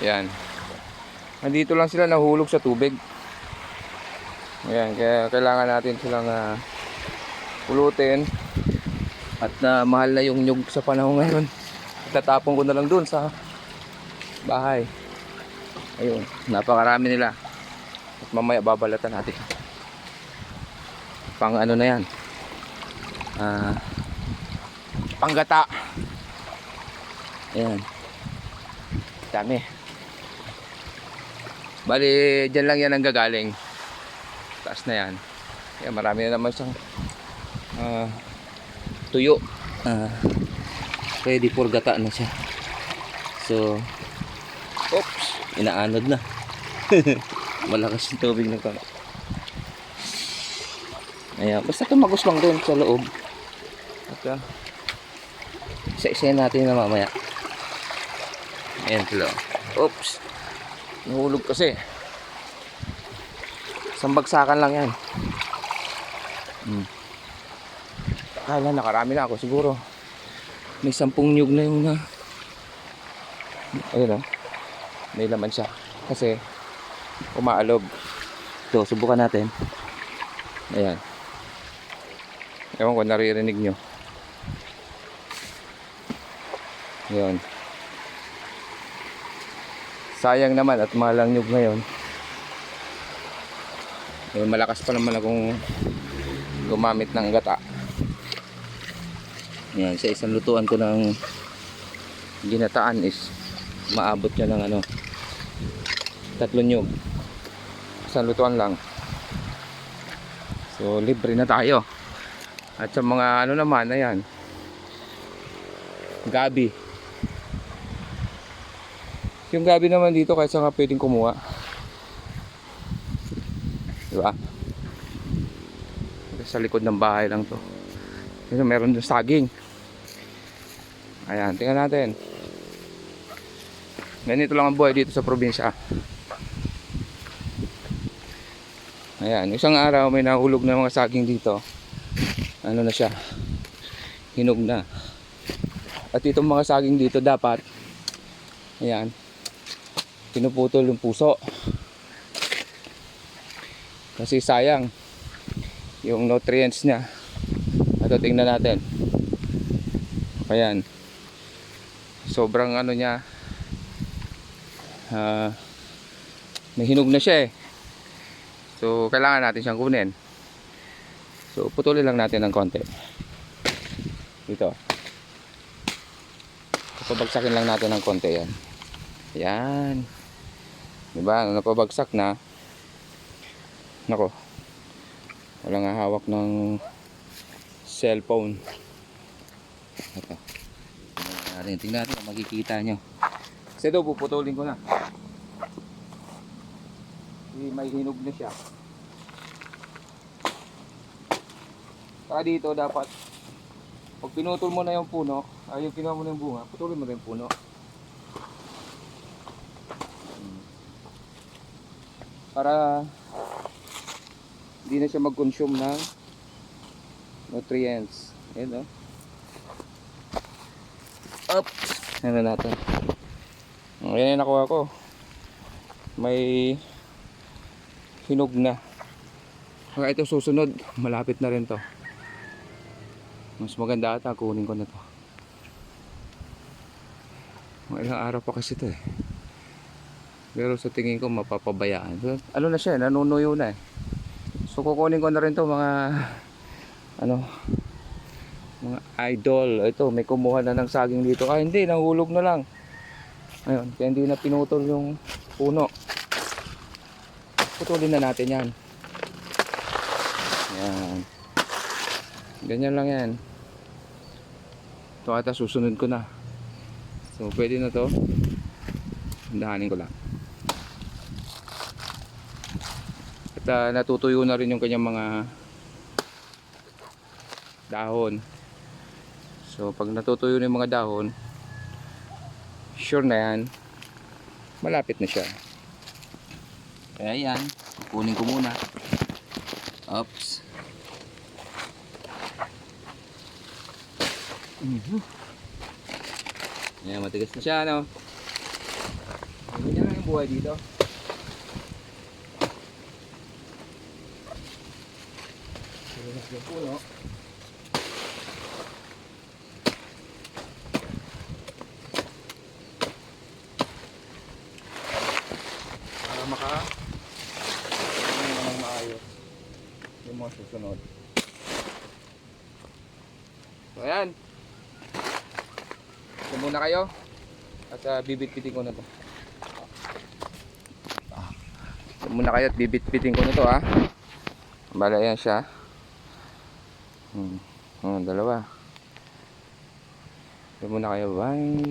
Yan. Nandito lang sila nahulog sa tubig. Ayan, kaya kailangan natin silang uh, pulutin. At na mahal na yung nyug sa panahon ngayon. Tatapon ko na lang dun sa bahay. Ayun, napakarami nila. At mamaya babalatan natin. Pang ano na yan. Ah, panggata. Ayan. Dami. Bali, dyan lang yan ang gagaling. Taas na yan. Kaya marami na naman siyang ah, tuyo. Ah, ready for gata na siya. So, oops, inaanod na. Malakas yung tubig na to. Ayan, basta tumagos lang doon sa loob. At uh, isa-isayin natin na mamaya. Ayan sila. Oops. Nahulog kasi. Isang bagsakan lang yan. Hmm. Kala nakarami na ako siguro. May sampung nyug na yung na. Ayun o. May laman siya. Kasi umaalog. Ito, subukan natin. Ayan. Ewan ko, naririnig nyo. Yun. Sayang naman at malang nyug ngayon. Eh, malakas pa naman akong gumamit ng gata. Yan, sa isang lutuan ko ng ginataan is maabot niya ng ano tatlo nyug. Isang lutuan lang. So, libre na tayo. At sa mga ano naman, ayan. Gabi. Yung gabi naman dito kahit saan pwedeng kumuha. Di ba? Sa likod ng bahay lang to. Kasi meron doon saging. Ayan, tingnan natin. Ganito lang ang buhay dito sa probinsya. Ayan, isang araw may nahulog na mga saging dito. Ano na siya? Hinog na. At itong mga saging dito dapat ayan, pinuputol yung puso. Kasi sayang yung nutrients niya. Ito tingnan natin. Ayan. Sobrang ano niya. ah may hinog na siya eh. So kailangan natin siyang kunin. So putulin lang natin ng konti. Dito. Papabagsakin lang natin ng konti yan. Yan. Diba? Nung napabagsak na. Nako. Walang hawak ng cellphone. Ito. Tingnan natin. Natin kung makikita nyo. Kasi ito puputulin ko na. Kasi may hinog na siya. Saka dito dapat pag pinutol mo na yung puno, ay yung kinuha mo na yung bunga, putulin mo na yung puno. Para hindi na siya mag-consume ng nutrients. Ayan o. Up! Ano natin. Ayan yung nakuha ko. May hinog na. Kaya ito susunod, malapit na rin to. Mas maganda ata kunin ko na to. Mga ilang araw pa kasi to eh. Pero sa tingin ko mapapabayaan. So, ano na siya, nanunuyo na eh. So kukunin ko na rin to mga ano mga idol. Ito, may kumuha na ng saging dito. Ah, hindi, nahulog na lang. Ayun, kaya hindi na pinutol yung puno. Putulin na natin yan. Yan. Ganyan lang yan. Ito ata susunod ko na. So pwede na to. Dahanin ko lang. At ah, natutuyo na rin yung kanyang mga dahon. So pag natutuyo na yung mga dahon, sure na yan, malapit na siya. Kaya yan, kukunin ko muna. Oops. Mhm. Ayan, matigas na siya, ano? Ayan buhay dito. Silinas yung puno. Para maka ano maayos yung mga susunod. So ayan. Ito muna kayo. At uh, bibit-bitin ko na to. Ito muna kayo at bibit-bitin ko na to ha. Bala yan siya. Hmm. Oh, dalawa. Ito muna kayo. Bye.